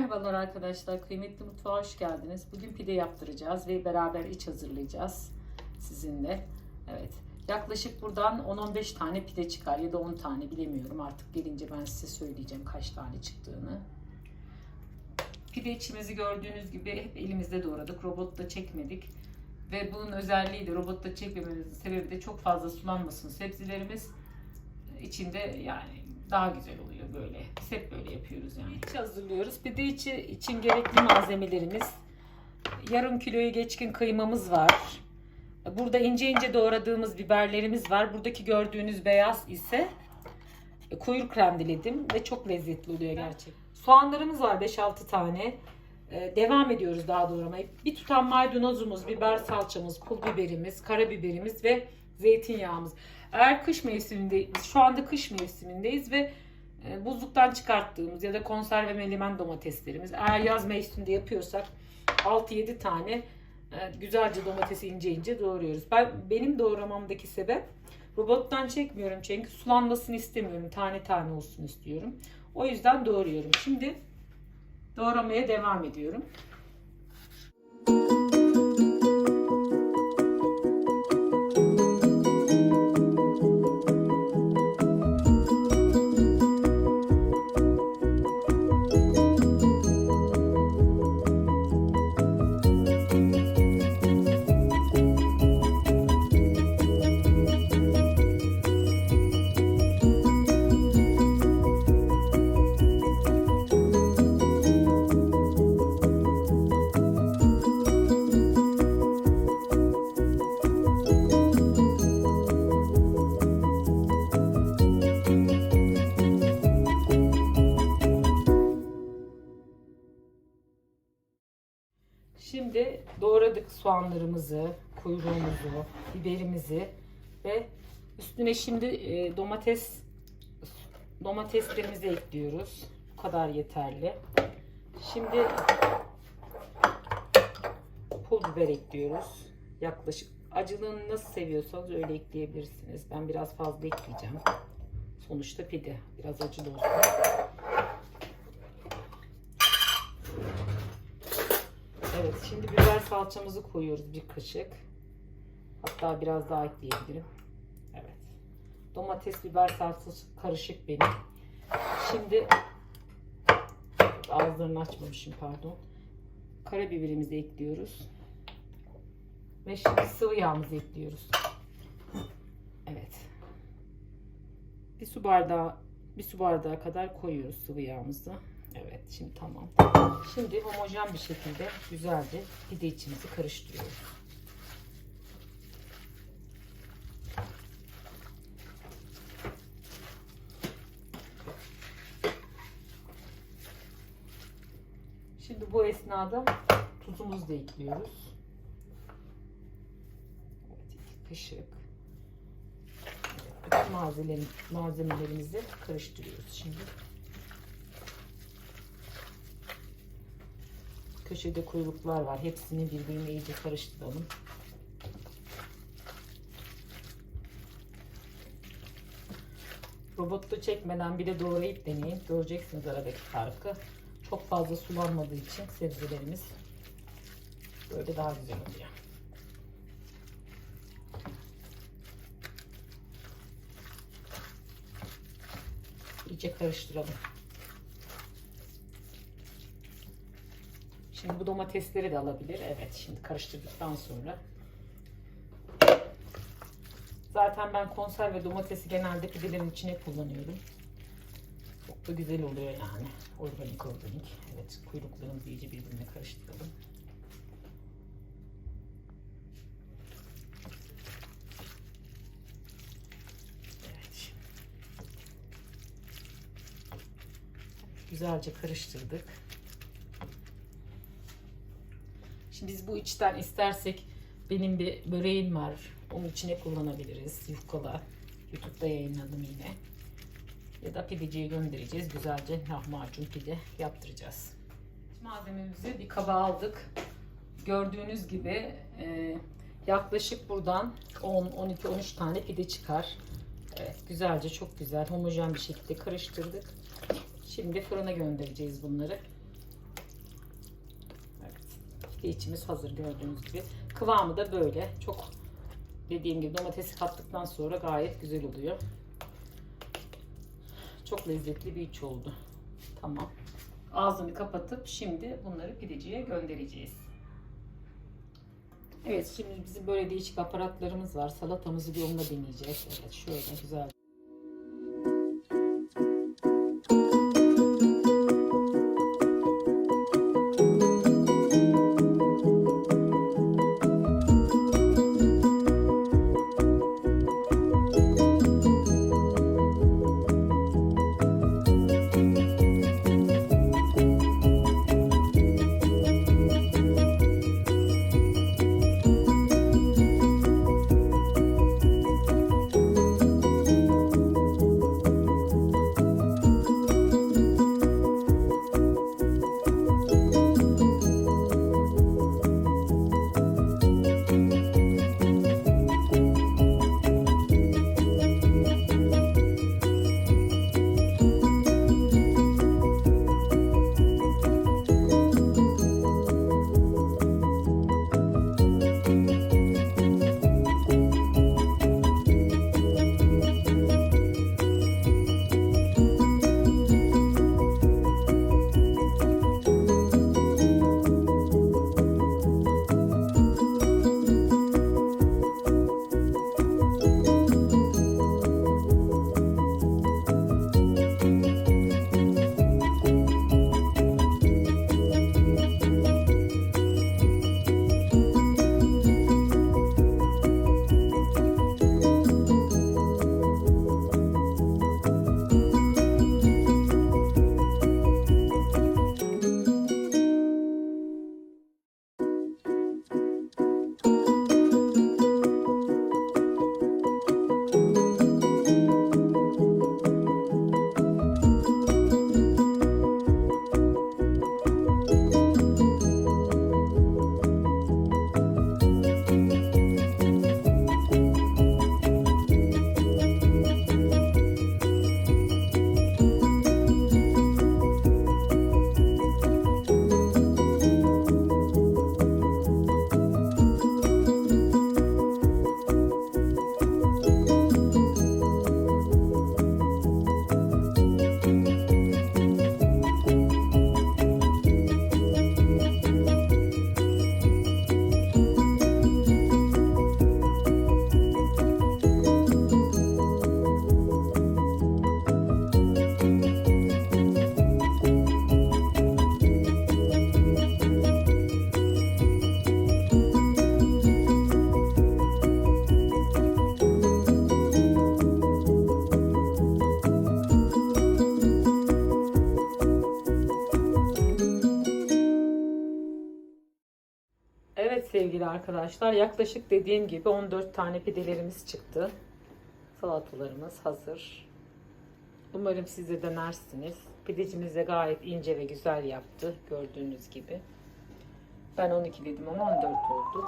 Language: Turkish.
Merhabalar arkadaşlar, kıymetli mutfağa hoş geldiniz. Bugün pide yaptıracağız ve beraber iç hazırlayacağız sizinle. Evet, yaklaşık buradan 10-15 tane pide çıkar ya da 10 tane bilemiyorum. Artık gelince ben size söyleyeceğim kaç tane çıktığını. Pide içimizi gördüğünüz gibi hep elimizde doğradık, robotta çekmedik. Ve bunun özelliği de robotta çekmememizin sebebi de çok fazla sulanmasın sebzelerimiz içinde yani daha güzel oluyor böyle. Biz hep böyle yapıyoruz yani. İç hazırlıyoruz. Pide içi için gerekli malzemelerimiz yarım kiloyu geçkin kıymamız var. Burada ince ince doğradığımız biberlerimiz var. Buradaki gördüğünüz beyaz ise kuyruk rendeledim ve çok lezzetli oluyor gerçekten. Soğanlarımız var 5-6 tane. Ee, devam ediyoruz daha doğramaya. Bir tutam maydanozumuz, biber salçamız, pul biberimiz, karabiberimiz ve zeytinyağımız. Eğer kış mevsiminde, şu anda kış mevsimindeyiz ve e, buzluktan çıkarttığımız ya da konserve melemen domateslerimiz. Eğer yaz mevsiminde yapıyorsak 6-7 tane e, güzelce domatesi ince ince doğruyoruz. Ben benim doğramamdaki sebep robottan çekmiyorum çünkü sulanmasını istemiyorum. Tane tane olsun istiyorum. O yüzden doğruyorum. Şimdi doğramaya devam ediyorum. Şimdi doğradık soğanlarımızı, kuyruğumuzu, biberimizi ve üstüne şimdi e, domates domateslerimizi ekliyoruz. Bu kadar yeterli. Şimdi pul biber ekliyoruz. Yaklaşık acılığını nasıl seviyorsanız öyle ekleyebilirsiniz. Ben biraz fazla ekleyeceğim. Sonuçta pide. Biraz acılı olsun. Evet şimdi biber salçamızı koyuyoruz bir kaşık. Hatta biraz daha ekleyebilirim. Evet. Domates biber salçası karışık benim. Şimdi ağızlarını açmamışım pardon. Karabiberimizi ekliyoruz. Ve şimdi sıvı yağımızı ekliyoruz. Evet. Bir su bardağı bir su bardağı kadar koyuyoruz sıvı yağımızı. Evet şimdi tamam. Şimdi homojen bir şekilde güzelce pide içimizi karıştırıyoruz. Şimdi bu esnada tuzumuzu da ekliyoruz. Evet, kaşık. Bütün malzemelerimizi karıştırıyoruz şimdi. Köşede kuyruklar var. Hepsini birbirine iyice karıştıralım. Robotta çekmeden bile doğrayıp deneyin. Göreceksiniz aradaki farkı. Çok fazla sulanmadığı için sebzelerimiz böyle daha güzel oluyor. İyice karıştıralım. Şimdi bu domatesleri de alabilir. Evet şimdi karıştırdıktan sonra. Zaten ben konserve domatesi genelde pidelerin içine kullanıyorum. Çok da güzel oluyor yani. Organik organik. Evet kuyruklarımızı iyice birbirine karıştıralım. Güzelce karıştırdık. Şimdi biz bu içten istersek benim bir böreğim var. Onun içine kullanabiliriz. Yufkalı. Youtube'da yayınladım yine. Ya da pideciye göndereceğiz. Güzelce lahmacun pide yaptıracağız. Malzememizi bir kaba aldık. Gördüğünüz gibi e, yaklaşık buradan 10, 12, 13 tane pide çıkar. Evet, güzelce çok güzel homojen bir şekilde karıştırdık. Şimdi fırına göndereceğiz bunları. Pide içimiz hazır gördüğünüz gibi. Kıvamı da böyle. Çok dediğim gibi domatesi kattıktan sonra gayet güzel oluyor. Çok lezzetli bir iç oldu. Tamam. Ağzını kapatıp şimdi bunları pideciye göndereceğiz. Evet şimdi bizim böyle değişik aparatlarımız var. Salatamızı bir onunla deneyeceğiz. Evet şöyle güzel. Sevgili arkadaşlar yaklaşık dediğim gibi 14 tane pidelerimiz çıktı. Salatalarımız hazır. Umarım siz de denersiniz. Pidecimiz de gayet ince ve güzel yaptı gördüğünüz gibi. Ben 12 dedim ama 14 oldu.